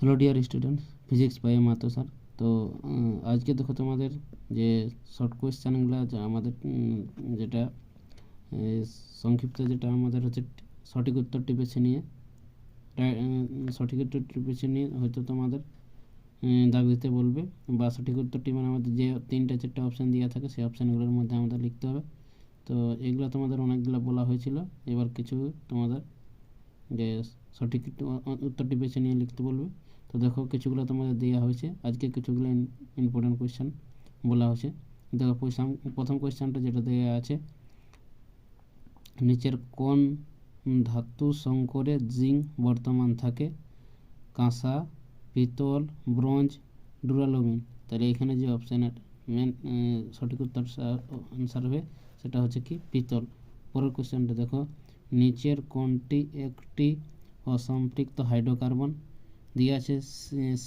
Hello dear student physics by মাতো sir তো আজকে দেখো তোমাদের যে শর্ট কোয়েশ্চেনগুলো আমাদের যেটা সংক্ষিপ্ত যেটা আমাদের হচ্ছে সঠিক উত্তরটি বেছে নিয়ে সঠিক উত্তরটি বেছে নিয়ে হয়তো তোমাদের দাগ দিতে বলবে, বা সঠিক উত্তরটি মানে আমাদের যে তিনটা, চারটা অপশান দেওয়া থাকে, সেই অপশানগুলোর মধ্যে আমাদের লিখতে হবে। তো, এগুলো তোমাদের অনেকগুলো বলা হয়েছিল। এবার কিছু তোমাদের, যে সঠিক উত্তরটি বেছে নিয়ে লিখতে বলবে। তো দেখো কিছুগুলো তোমাদের দেওয়া হয়েছে। আজকে কিছুগুলো ইম্পর্টেন্ট কোয়েশ্চেন বলা হয়েছে। দেখো প্রথম কোয়েশ্চেনটা যেটা দেওয়া আছে, নিচের কোন ধাতু সংকরে জিঙ্ক বর্তমান থাকে? কাঁসা, পিতল, ব্রোঞ্জ, ডুরালোমিন। তাহলে এখানে যে অপশানের মেন সঠিক উত্তর আনসার হবে সেটা হচ্ছে কি? পিতল। পরের কোশ্চেনটা দেখো, নিচের কোনটি একটি অসম্পৃক্ত হাইড্রোকার্বন দিয়ে আছে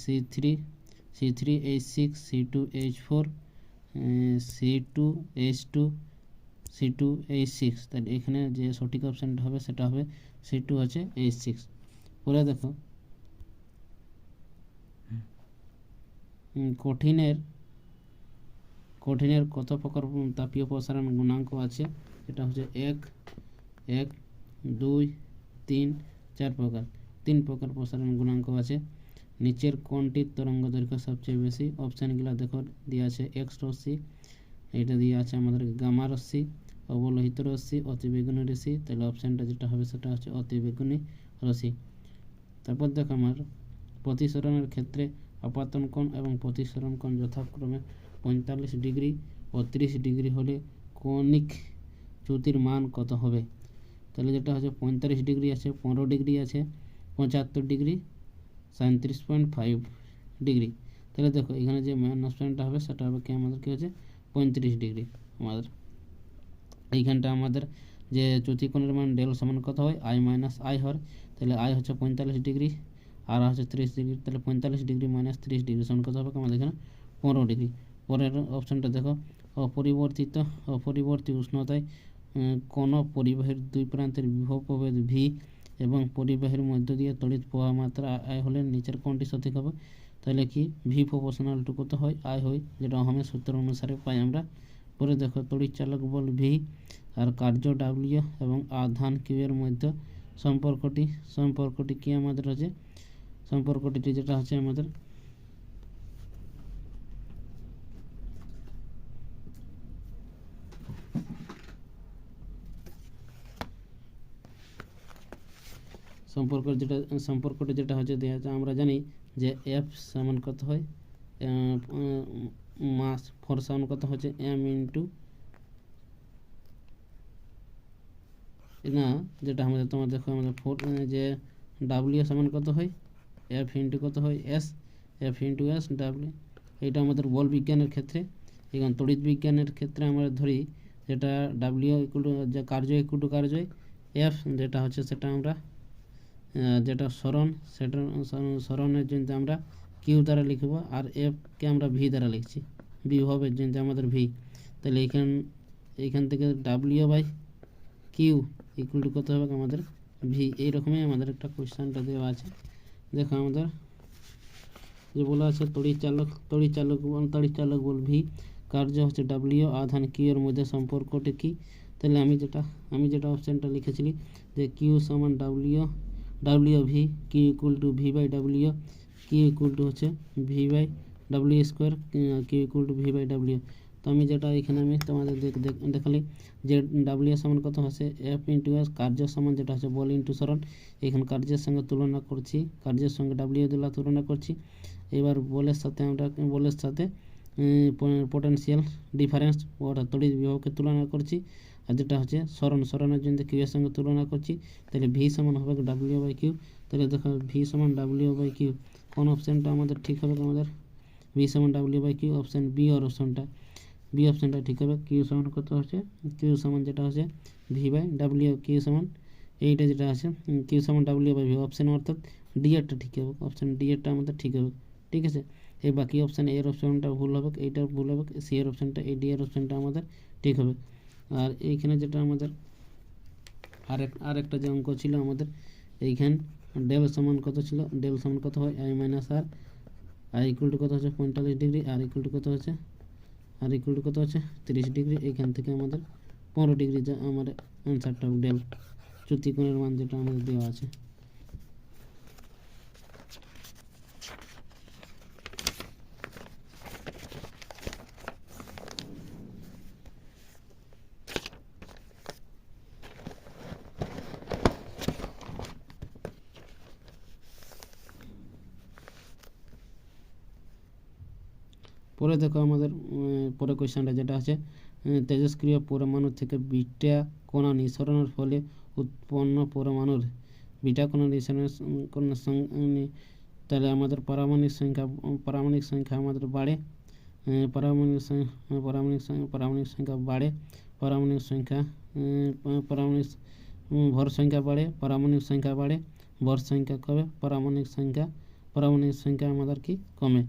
C three C three H six C two H four C two H two C two H six তাহলে এখানে যে সঠিক অপশানটা হবে সেটা হবে সি টু হচ্ছে এইচ সিক্স পরে দেখো কঠিনের কঠিনের কত প্রকার তাপীয় প্রসারণ গুণাঙ্ক আছে? এটা হচ্ছে এক এক, দুই, তিন, চার প্রকার। তিন প্রকার প্রসারণ গুণাঙ্ক আছে। নিচের কোনটির তরঙ্গ দৈর্ঘ্য সবচেয়ে বেশি? অপশানগুলো দেখো দেওয়া আছে এক্স রশ্মি, এটা দিয়ে আছে আমাদের গামা রশ্মি, অবলোহিত রশ্মি, অতিবেগুনি রশ্মি। তাহলে অপশানটা যেটা হবে সেটা হচ্ছে অতিবেগুনি রশ্মি। তারপর দেখো আমার, প্রতিসরণের ক্ষেত্রে আপাতন কোণ এবং প্রতিসরণ কোণ যথাক্রমে পঁয়তাল্লিশ ডিগ্রি ও তিরিশ ডিগ্রি হলে কৌণিক চ্যুতির মান কত হবে? তাহলে যেটা হচ্ছে পঁয়তাল্লিশ ডিগ্রি আছে, পনেরো ডিগ্রি আছে। পঁচাত্তর ডিগ্রি সাঁত্রিশ পয়েন্ট ফাইভ ডিগ্রি। তাহলে দেখো, এখানে যে মাইনাস পয়েন্টটা হবে, সেটা হবে কি আমাদের কী হচ্ছে পঁয়ত্রিশ ডিগ্রি আমাদের। এইখানটা আমাদের যে চ্যুতিকোণের মান ডেল সমান কত হয়? আই মাইনাস আই হর। তাহলে আই হচ্ছে পঁয়তাল্লিশ ডিগ্রি, আর হচ্ছে তিরিশ ডিগ্রি, তাহলে পঁয়তাল্লিশ ডিগ্রি মাইনাস তিরিশ ডিগ্রি সমান কত হবে? আমাদের এখানে পনেরো ডিগ্রি। পরের অপশানটা দেখো, অপরিবর্তিত অপরিবর্তিত উষ্ণতায় কোনো পরিবাহীর দুই প্রান্তের বিভব প্রভেদ ভি এবং পরিবাহীর মধ্য দিয়ে তড়িৎ প্রবাহ মাত্রা আয় হলে নিচের কোনটি সঠিক হবে। তাহলে কি? ভি প্রপোশনাল টু কত হয়, আয় হয়, যেটা অহমের সূত্র অনুসারে পাই আমরা। পরে দেখো, তড়িৎ চালক বল ভি আর কার্য ডাব্লিউ এবং আধান কিউ এর মধ্যে সম্পর্কটি সম্পর্কটি কি আমাদের আছে? সম্পর্কটি যেটা হচ্ছে আমাদের সম্পর্ক যেটা, সম্পর্কটা যেটা হচ্ছে আমরা জানি যে এফ সমান কত হয়? মাস ফোর সমান কত হচ্ছে? এম ইন্টু না, যেটা আমাদের, তোমার দেখো আমাদের ফোর যে ডাব্লিউ সমান কত হয়? এফ ইন্টু কত হয়? S F into S W এটা আমাদের বল বিজ্ঞানের ক্ষেত্রে। এখন তড়িৎ বিজ্ঞানের ক্ষেত্রে আমরা ধরি যেটা ডাব্লিউ ইকুটু যে কার্য ইকুয়াল টু কার্য এফ যেটা হচ্ছে সেটা আমরা যেটা স্মরণ, সেটা স্মরণ- স্মরণের জন্য আমরা কিউ দ্বারা লিখব, আর এফকে আমরা ভি দ্বারা লিখছি। বিভবের জন্য আমাদের ভি। তাহলে এখান এইখান থেকে W by Q equal to কত হবে আমাদের ভি? এইরকমই আমাদের একটা কোয়েশ্চেনটা দেওয়া আছে। দেখো আমাদের যে বলা আছে তড়িৎ চালক তড়িৎ চালক বল তড়িৎ চালক বল ভি। কার্য হচ্ছে ডাব্লিউ আধান কিউ এর মধ্যে সম্পর্কটি কি? তাহলে আমি যেটা আমি যেটা অপশানটা লিখেছিলি যে কিউ সমান W W V Q equal to V by W Q equal to হচ্ছে V by W square Q equal to V by W তো আমি যেটা এখানে আমি তোমাদের দেখ- দেখ- দেখালি যে ডাব্লিউ সমান কত হচ্ছে? এফ ইন্টু এস কার্য সমান যেটা হচ্ছে বল ইন্টু সরণ। এখানে কার্যের সঙ্গে তুলনা করছি, কার্যের সঙ্গে ডাব্লিউ দিলা তুলনা করছি। এবার বলের সাথে আমরা, বলের সাথে পোটেনশিয়াল ডিফারেন্স অর্থাৎ তড়িৎ বিভবকে তুলনা করছি। আর যেটা হচ্ছে স্মরণ স্মরণের জন্য কিউ এর সঙ্গে তুলনা করছি, তাহলে ভি সমান হবে ডাব্লিউ বাই কিউ তাহলে দেখো ভি সমান ডাব্লিউ বাই কিউ কোন অপশানটা আমাদের ঠিক হবে আমাদের? ভি সমান W by Q option B আর অপশানটা বি অপশানটা ঠিক হবে কিউ সমান কত হচ্ছে? কিউ সমান যেটা হচ্ছে ভি বাই ডাব্লিউ কিউ সমান এইটা যেটা আছে কিউ সমান ডাব্লিউ বাই ভি অপশান অর্থাৎ ডি এরটা ঠিক হবে অপশান ডি এরটা আমাদের ঠিক হবে, ঠিক আছে? এই বাকি অপশান এর অপশানটা ভুল হবে এইটা ভুল হবে সি এর অপশানটা এই ডি এর অপশানটা আমাদের ঠিক হবে। আর এইখানে যেটা আমাদের আরেক, আরেকটা যে অঙ্ক ছিল আমাদের, এইখান ডেল সমান কত ছিল? ডেল সমান কত হয়? I minus R I equal to কত হচ্ছে? পঁয়তাল্লিশ ডিগ্রি আর ইকুয়াল টু কত হচ্ছে? আর ইকুয়াল টু কত হচ্ছে? তিরিশ ডিগ্রি এইখান থেকে আমাদের পনেরো ডিগ্রি যা আমাদের অ্যান্সারটা ডেল চ্যুতিকোণের মান যেটা আমাদের দেওয়া আছে। পরে দেখো আমাদের পরে কোয়েশ্চেনটা যেটা আছে তেজস্ক্রিয় পরমাণু থেকে বিটা কণা নিঃসরণের ফলে উৎপন্ন পরমাণুর বিটা কণা নিঃসরণের কণার তাহলে আমাদের পারমাণবিক সংখ্যা উম, পারমাণবিক সংখ্যা আমাদের বাড়ে উম, পারমাণবিক সং- উম, পারমাণবিক সংখ্যা বাড়ে পারমাণবিক সংখ্যা উম, পা- পারমাণবিক ভর সংখ্যা বাড়ে পারমাণবিক সংখ্যা বাড়ে ভর সংখ্যা কমে পারমাণবিক সংখ্যা পারমাণবিক সংখ্যা আমাদের কি কমে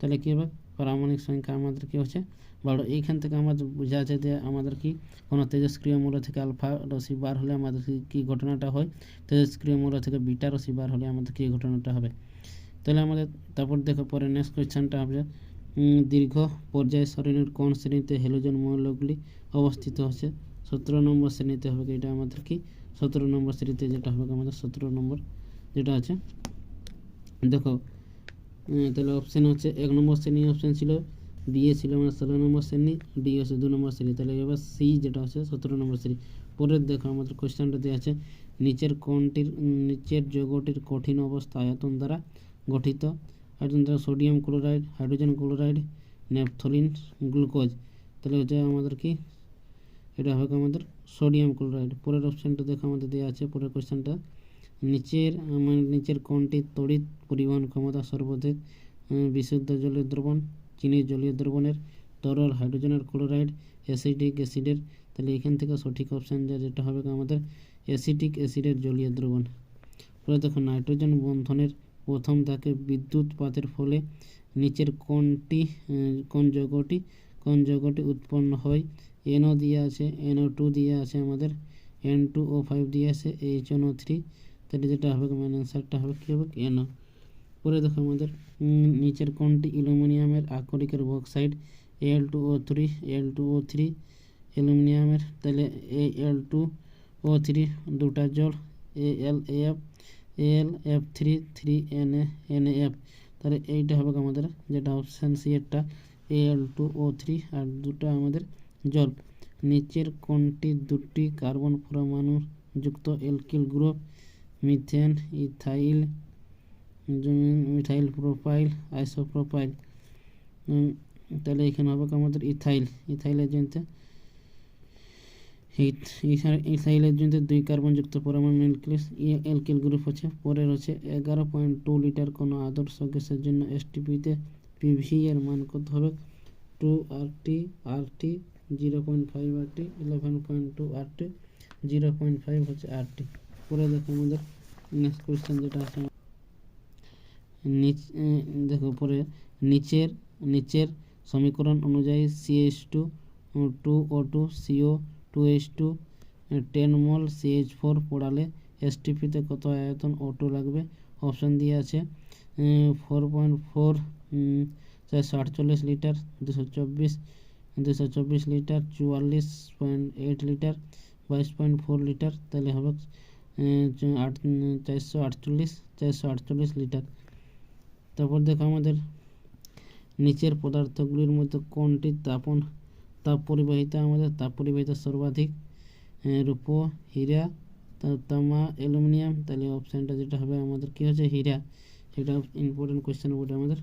তাহলে কী হবে? পারমাণবিক সংখ্যা আমাদের কি হচ্ছে? বারো। এইখান থেকে আমাদের বোঝা যায় যে আমাদের কি কোনো তেজস্ক্রিয় মূল্য থেকে আলফা রশ্মি বার হলে আমাদের কি- ঘটনাটা হয়? তেজস্ক্রিয় মূল্য থেকে বিটা রশ্মি বার হলে আমাদের কি ঘটনাটা হবে? তাহলে আমাদের, তারপর দেখো পরে নেক্সট কোয়েশ্চেনটা হবে দীর্ঘ পর্যায় সারণীর কোন শ্রেণীতে হ্যালোজেন মৌলগুলি অবস্থিত হচ্ছে? সতেরো নম্বর শ্রেণীতে হবে এটা আমাদের কি? সতেরো নম্বর শ্রেণীতে যেটা হবে আমাদের সতেরো নম্বর যেটা আছে। দেখো তাহলে অপশান হচ্ছে এক নম্বর শ্রেণি অপশান ছিল বি এ ছিল আমার ষোলো নম্বর শ্রেণি ডি হচ্ছে দু নম্বর শ্রেণি। তাহলে এবার সি যেটা হচ্ছে সতেরো নম্বর শ্রেণি। পরের দেখো আমাদের কোয়েশ্চেনটা দেওয়া আছে, নিচের কোনটির নিচের যৌগটির কঠিন অবস্থা আয়তন দ্বারা গঠিত? আয়তন দ্বারা sodium chloride hydrogen chloride naphthalene glucose তাহলে হচ্ছে আমাদের কি? এটা হবে আমাদের সোডিয়াম ক্লোরাইড পরের অপশানটা দেখো আমাদের দেওয়া আছে, পরের কোয়েশ্চেনটা নিচের, আমার নিচের কোনটি তড়িৎ পরিবহন ক্ষমতা সর্বাধিক বিশুদ্ধ জলীয় দ্রবণ চিনির জলীয় দ্রবণের তরল, হাইড্রোজেনের ক্লোরাইড, অ্যাসিডিক অ্যাসিডের। তাহলে এখান থেকে সঠিক অপশান যা যেটা হবে আমাদের অ্যাসিটিক অ্যাসিডের জলীয় দ্রবণ। পরে দেখো, নাইট্রোজেন বন্ধনের প্রথম ধাকে বিদ্যুৎ পাতের ফলে নিচের কোনটি কোন যৌগটি কোন যৌগটি উৎপন্ন হয়। এনও দিয়ে আছে এনও টু দিয়ে আছে আমাদের এন টু ও ফাইভ দিয়ে আছে এইচ এন ও থ্রি তাহলে যেটা হবে মানে অ্যান্সারটা হবে কী হবে? এনও পরে দেখো আমাদের নিচের কোনটি? অ্যালুমিনিয়ামের আকরিকের bauxite L two O three L two O three অ্যালুমিনিয়ামের, তাহলে A L two O three দুটা জল A L F L F three three N A N F তাহলে এইটা হবে আমাদের যেটা অপশান সি এরটা এল টু ও থ্রি আর দুটো আমাদের জল নিচের কোনটি? দুটি কার্বন পরমাণু যুক্ত alkyl group methane ethyl methyl propyl isopropyl um, তাহলে এখানে হবে আমাদের ইথাইল ইথাইলের জন্য ইথাইলের জন্য দুই কার্বনযুক্ত পরমাণু নিউক্লিয়াস এলকিল গ্রুপ আছে পরের হচ্ছে এগারো পয়েন্ট টু লিটার কোনো আদর্শ গ্যাসের জন্য এসটিপিতে পিভি এর মান কত হবে? Two R T R T zero point five R T eleven point two R T zero point five হচ্ছে আর টি পরে দেখো আমাদের নেক্সট কোয়েশ্চেন যেটা আছে। দেখো পরে নিচের নিচের সমীকরণ অনুযায়ী CH two two O two CO two H two ten mole CH four পোড়ালে এসটিপিতে কত আয়তন ও টু লাগবে? অপশান দিয়ে আছে ফোর পয়েন্ট ফোর চারশো আটচল্লিশ লিটার, দুশো চব্বিশ দুশো চব্বিশ লিটার, চুয়াল্লিশ পয়েন্ট এইট লিটার, বাইশ পয়েন্ট ফোর লিটার, তাহলে হবে চারশো আটচল্লিশ চারশো আটচল্লিশ লিটার। তারপর দেখো আমাদের নিচের পদার্থগুলির মধ্যে কোনটি তাপন, তাপ পরিবাহিতা আমাদের তাপ পরিবাহিতা সর্বাধিক রূপ, হীরা তামা, অ্যালুমিনিয়াম, তাহলে অপশানটা যেটা হবে আমাদের কী হচ্ছে? হীরা। সেটা ইম্পর্টেন্ট কোয়েশ্চেন বটে আমাদের।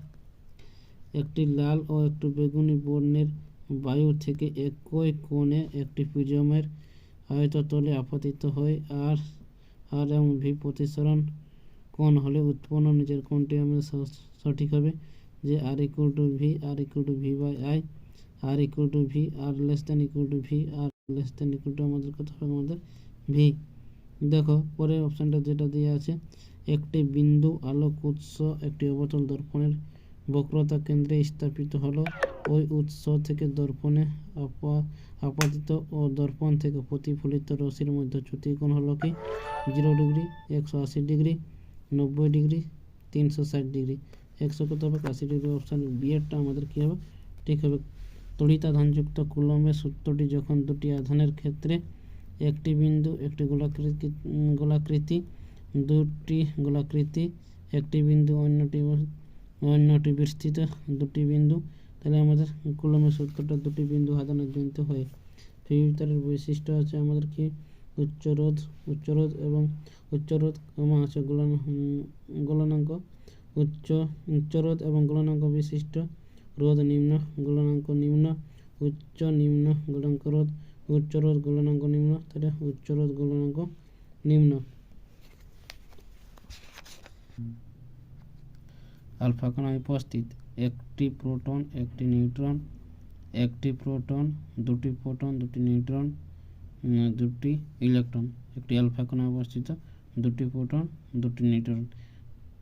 একটি লাল ও একটি বেগুনি বর্ণের বায়ু থেকে একই কোণে একটি প্রিজমের আয়ততলে আপতিত হয়, আর আর এবং ভি প্রতিসরণ কোণ হলে উৎপন্ন নিচের কোণটি আমাদের সঠিক হবে যে R equal to V R equal to V by I R equal to V R less than equal to V R less than equal to আমাদের কত হবে? আমাদের ভি দেখো, পরের অপশানটা যেটা দেওয়া আছে, একটি বিন্দু আলোক উৎস একটি অবতল দর্পণের বক্রতা কেন্দ্রে স্থাপিত হলো। ওই উৎস থেকে দর্পণে আপা আপাতিত ও দর্পণ থেকে প্রতিফলিত রশ্মির মধ্যে চ্যুতিকোণ হলো কি? জিরো ডিগ্রি, একশো আশি ডিগ্রি, নব্বই ডিগ্রি, তিনশো ষাট ডিগ্রি। একশো কত হবে আশি ডিগ্রি। অপশান বিয়েরটা আমাদের কী হবে? ঠিক হবে। তড়িতাধানযুক্ত কুলম্বের সূত্রটি যখন দুটি আধানের ক্ষেত্রে একটি বিন্দু, একটি গোলাকৃতি গোলাকৃতি, দুটি গোলাকৃতি, একটি বিন্দু, অন্যটি অন্যটি বিস্তৃত, দুটি বিন্দু তাহলে আমাদের কুলম্বের সূত্রটা দুটি বিন্দু আধানের জনিত হয় ফিউটারের বৈশিষ্ট্য আছে আমাদের কি? উচ্চ রোধ উচ্চ রোধ এবং উচ্চ রোধ কমা আছে গলন গলনাঙ্ক। উচ্চ উচ্চ রোধ এবং গলনাঙ্ক বিশিষ্ট রোধ নিম্ন, গলনাঙ্ক নিম্ন, উচ্চ নিম্ন, গলনাঙ্ক রোধ, উচ্চ রোধ, গলনাঙ্ক নিম্ন, তাহলে উচ্চ রোধ, গলনাঙ্ক নিম্ন। আলফা কণায় উপস্থিত। একটি প্রোটন, একটি নিউট্রন, একটি প্রোটন, দুটি প্রোটন, দুটি নিউট্রন দুটি ইলেকট্রন, একটি আলফা কণায় অবস্থিত, দুটি প্রোটন, দুটি নিউট্রন।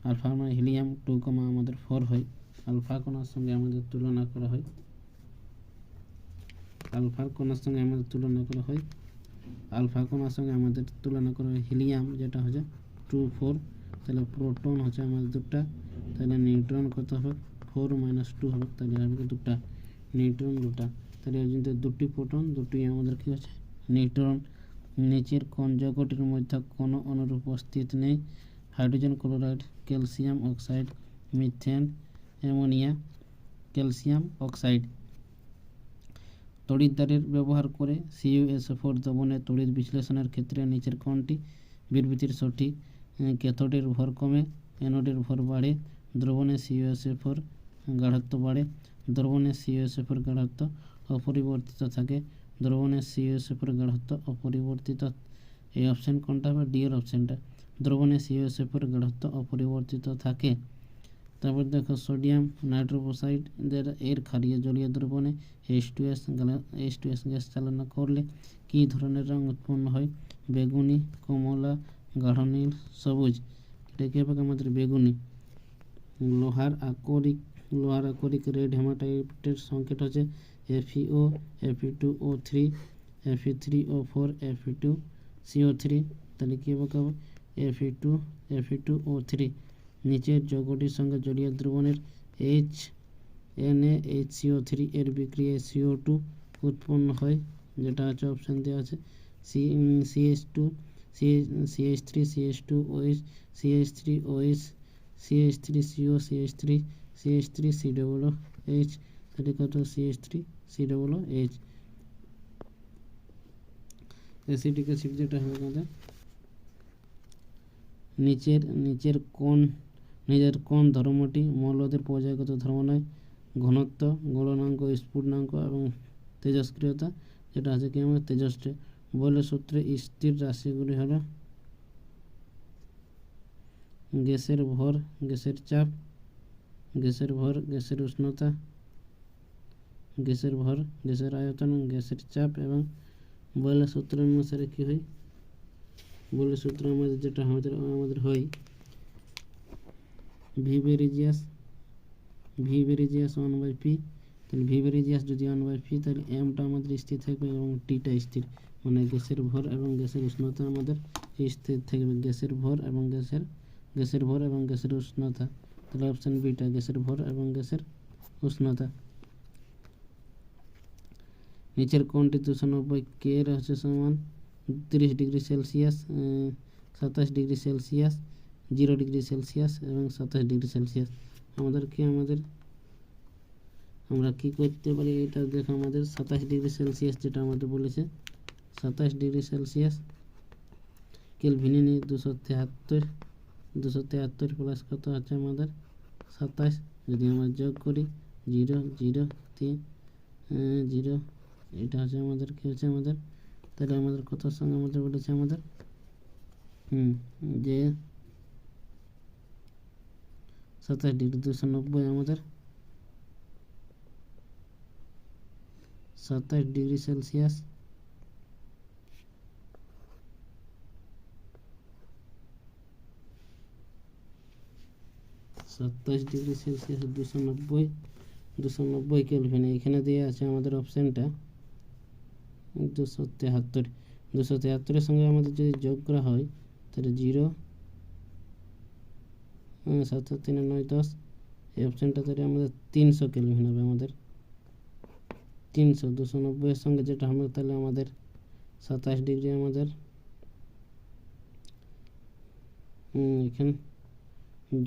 আলফা মানে হিলিয়াম, টু কমা আমাদের ফোর হয়। আলফা কণার সঙ্গে আমাদের তুলনা করা হয়। আলফা কণার সঙ্গে আমাদের তুলনা করা হয়। আলফা কণার সঙ্গে আমাদের তুলনা করা হয় হিলিয়াম, যেটা হচ্ছে টু ফোর। তাহলে প্রোটন হচ্ছে আমাদের দুটা। তাহলে নিউট্রন কত হবে? ফোর মাইনাস টু হবে, তাহলে হবে দুটা নিউট্রন দুটা তাহলে জন্য দুটি প্রোটন দুটি আমাদের কি হচ্ছে নিউট্রন নিচের কোন যৌগটির মধ্যে কোনো অনুর উপস্থিত নেই। Hydrogen chloride calcium oxide methane ammonia calcium oxide তড়িৎদ্বারের ব্যবহার করে সিইউএসও ফোর দ্রবণের তড়িৎ বিশ্লেষণের ক্ষেত্রে নিচের কোনটি বিবৃতির সঠিক ক্যাথোডের ভর কমে অ্যানোডের ভর বাড়ে, দ্রবণে সিইউএসও ফোর গাঢ়ত্ব বাড়ে। দ্রবণে সিইউএসও ফোর গাঢ়ত্ব অপরিবর্তিত থাকে। দ্রবণে সিইউএসও ফোর গাঢ়ত্ব অপরিবর্তিত। এই অপশান কোনটা হবে? ডি এর অপশানটা। দ্রবণে সিইউএসও ফোর গাঢ়ত্ব অপরিবর্তিত থাকে। তারপর দেখো, সোডিয়াম নাইট্রোপোসাইড এর ক্ষারীয় জলীয় দ্রবণে এইচ টু এস গ্যাস চালনা করলে কী ধরনের রঙ উৎপন্ন হয়? বেগুনি, কমলা, গাঢ় নীল, সবুজ। এটা কী হবে? আমাদের বেগুনি। লোহার আকরিক লোহার আকরিক রেড হেমাটাইটের সংকেত হচ্ছে FeO Fe two O three Fe three O four Fe two CO three তাহলে কী হবে F two F two O three নিচের যৌগটির সঙ্গে জলীয় দ্রবণের H N A H CO three এর বিক্রিয়ায় সিও টু উৎপন্ন হয়, যেটা আছে অপশান দেওয়া আছে। C CH two CH three CH two OH CH three OH CH three CO CH three CH three C double H তাহলে কত CH three C double H acidic acid যেটা হবে আমাদের, নিচের নিচের কোন নিজের কোন ধর্মটি মৌলদের পর্যায়গত ধর্ম নয়। ঘনত্ব, গলনাঙ্ক, স্ফুটনাঙ্ক এবং তেজস্ক্রিয়তা, যেটা আছে কি আমার তেজস্টে বলে সূত্রে স্থির রাশিগুলি হলো গ্যাসের ভর, গ্যাসের চাপ গ্যাসের ভর গ্যাসের উষ্ণতা গ্যাসের ভর গ্যাসের আয়তন গ্যাসের চাপ এবং বলে সূত্র অনুসারে কী হয় বলে সূত্র আমাদের যেটা আমাদের আমাদের হয় ভি বেরিজিয়াস ভি বেরিজিয়াস ওয়ান বাই পি তাহলে ভি বেরিজিয়াস যদি ওয়ান বাই পি তাহলে এমটা আমাদের স্থির থাকবে এবং টিটা স্থির। মানে গ্যাসের ভর এবং গ্যাসের উষ্ণতা আমাদের স্থির থাকবে। গ্যাসের ভর এবং গ্যাসের গ্যাসের ভর এবং গ্যাসের উষ্ণতা তাহলে অপশান বিটা গ্যাসের ভর এবং গ্যাসের উষ্ণতা। নিচের কোনটি দুশো নব্বই কে হচ্ছে সমান তিরিশ ডিগ্রি সেলসিয়াস সাতাশ degree Celsius, zero degree Celsius এবং সাতাশ ডিগ্রি সেলসিয়াস। আমাদেরকে আমাদের, আমরা কি করতে পারি এটা দেখো আমাদের সাতাশ ডিগ্রি সেলসিয়াস যেটা আমাদের বলেছে, সাতাশ ডিগ্রি সেলসিয়াস। কেলভিনে নিয়ে দুশো তেহাত্তর দুশো তেহাত্তর প্লাস কত আছে আমাদের? সাতাশ। যদি আমরা যোগ করি, জিরো জিরো, তিন জিরো, এটা হচ্ছে আমাদের, কী হচ্ছে আমাদের? তাহলে আমাদের কথার সঙ্গে আমাদের বলেছে আমাদের? যে সাতাশ ডিগ্রি দুশো নব্বই আমাদের। সাতাশ ডিগ্রি সেলসিয়াস। সাতাশ ডিগ্রি সেলসিয়াস, দুশো নব্বই দুশো নব্বই কেলভিন এখানে দিয়ে আছে আমাদের অপশানটা। দুশো তেহাত্তর। দুশো তেহাত্তরের সঙ্গে আমাদের যদি যোগ করা হয়, তাহলে জিরো সাত তিনে নয় দশ। এই অপশানটা তাহলে আমাদের তিনশো কেলভিন হবে আমাদের। তিনশো, দুশো নব্বইয়ের সঙ্গে যেটা হবে, তাহলে আমাদের সাতাশ ডিগ্রি আমাদের। এখানে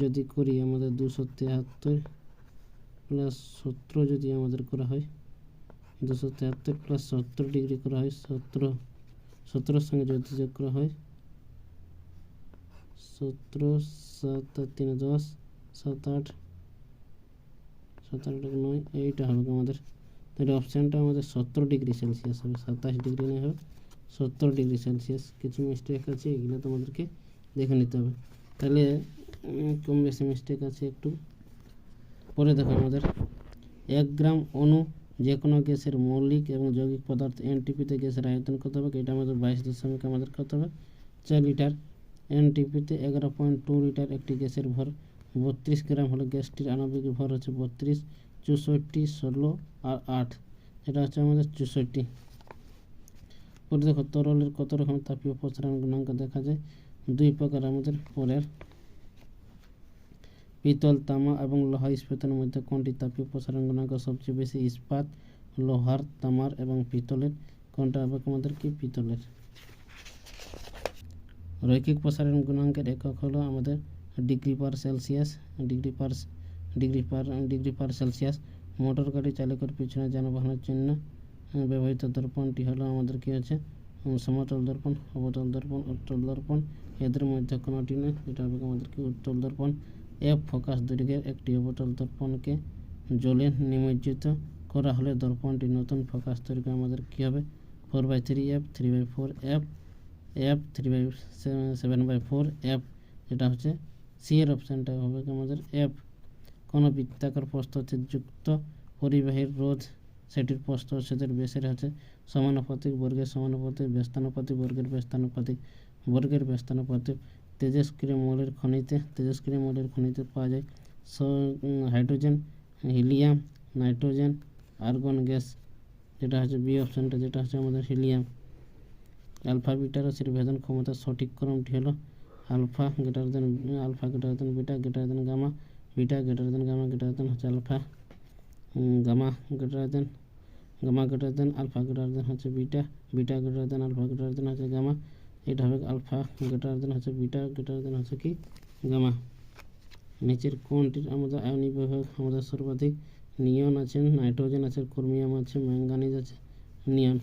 যদি করি আমাদের দুশো তেহাত্তর প্লাস সতেরো যদি আমাদের করা হয়, দুশো তেহাত্তর প্লাস সত্তর ডিগ্রি করা হয় সতেরো সতেরোর সঙ্গে যদি যোগ করা হয় সতেরো সাত আর তিনে দশ, সাত আট সাত আট নয়, এইটা হবে আমাদের। তাহলে অপশানটা আমাদের সতেরো ডিগ্রি সেলসিয়াস হবে, সাতাশ ডিগ্রি নয় হবে সত্তর ডিগ্রি সেলসিয়াস কিছু মিস্টেক আছে, এগুলো তোমাদেরকে দেখে নিতে হবে। তাহলে কম বেশি মিস্টেক আছে একটু। পরে দেখো আমাদের। এক গ্রাম অণু যে কোনো গ্যাসের মৌলিক এবং যৌগিক পদার্থ এনটিপিতে গ্যাসের আয়তন কত হবে? এটা আমাদের বাইশ দশমিক আমাদের কত হবে? চার লিটার। এনটিপিতে এগারো পয়েন্ট টু লিটার একটি গ্যাসের ভর। বত্রিশ গ্রাম হলে গ্যাসটির আণবিক ভর হচ্ছে বত্রিশ, চৌষট্টি, ষোলো আর আট। এটা হচ্ছে আমাদের চৌষট্টি। পরে দেখো তরলের কত রকম তাপীয় প্রসারণ গুণাঙ্ক দেখা যায়? দুই প্রকার আমাদের পরের। পিতল, তামা এবং লোহা ইস্পাতের মধ্যে কোনটি তাপীয় প্রসারণ গুণাঙ্ক সবচেয়ে বেশি? ইস্পাত, লোহার, তামার এবং পিতলের। কোনটা হবে আমাদের কি পিতলের? রৈখিক প্রসারণ গুণাঙ্কের একক হলো আমাদের degree per Celsius, degree per degree per degree per Celsius. Motor গাড়ি চালকের পিছনে যানবাহনের জন্য ব্যবহৃত দর্পণটি হলো আমাদের কি হচ্ছে? সমতল দর্পণ, অবতল দর্পণ, উত্তল দর্পণ। এদের মধ্যে কোনোটি নয়? এটা হবে আমাদের কি উত্তল দর্পণ। এফ ফোকাস দৈর্ঘ্যের একটি অবতল দর্পণকে জলে নিমজ্জিত করা হলে দর্পণটি নতুন ফোকাস দৈর্ঘ্য আমাদের কী হবে? Four by three F three by four F F three by seven by four F এটা হচ্ছে সি এর অপশানটা হবে আমাদের এফ কোনো বৃত্তাকার যুক্ত পরিবাহীর রোধ সেটির প্রস্থচ্ছেদের বেসের হচ্ছে সমানুপাতিক বর্গের সমানুপাতিক, ব্যস্তানুপাতিক বর্গের ব্যস্তানুপাতিক বর্গের ব্যস্তানুপাতিক। তেজস্ক্রিয় মৌলের খনিতে তেজস্ক্রিয় মৌলের খনিতে পাওয়া যায়। Hydrogen, helium, nitrogen, argon gas, যেটা হচ্ছে বি অপশানটা, যেটা হচ্ছে আমাদের হিলিয়াম। আলফা, বিটা রাশির ভেদন ক্ষমতার সঠিক ক্রমটি হলো alpha, greater than, alpha, greater than beta, greater than gamma, beta, greater than gamma, greater than হচ্ছে alpha gamma, greater than, gamma, greater than alpha, greater than হচ্ছে beta beta, greater than alpha, greater than হচ্ছে gamma এটা হবে alpha greater than হচ্ছে beta greater than হচ্ছে কি? Gamma. নিচের কোনটির আমাদের আয়নী বিভাগ? আমাদের সর্বাধিক নিয়ন আছে, নাইট্রোজেন আছে, ক্রোমিয়াম আছে ম্যাঙ্গানিজ আছে, নিয়ন।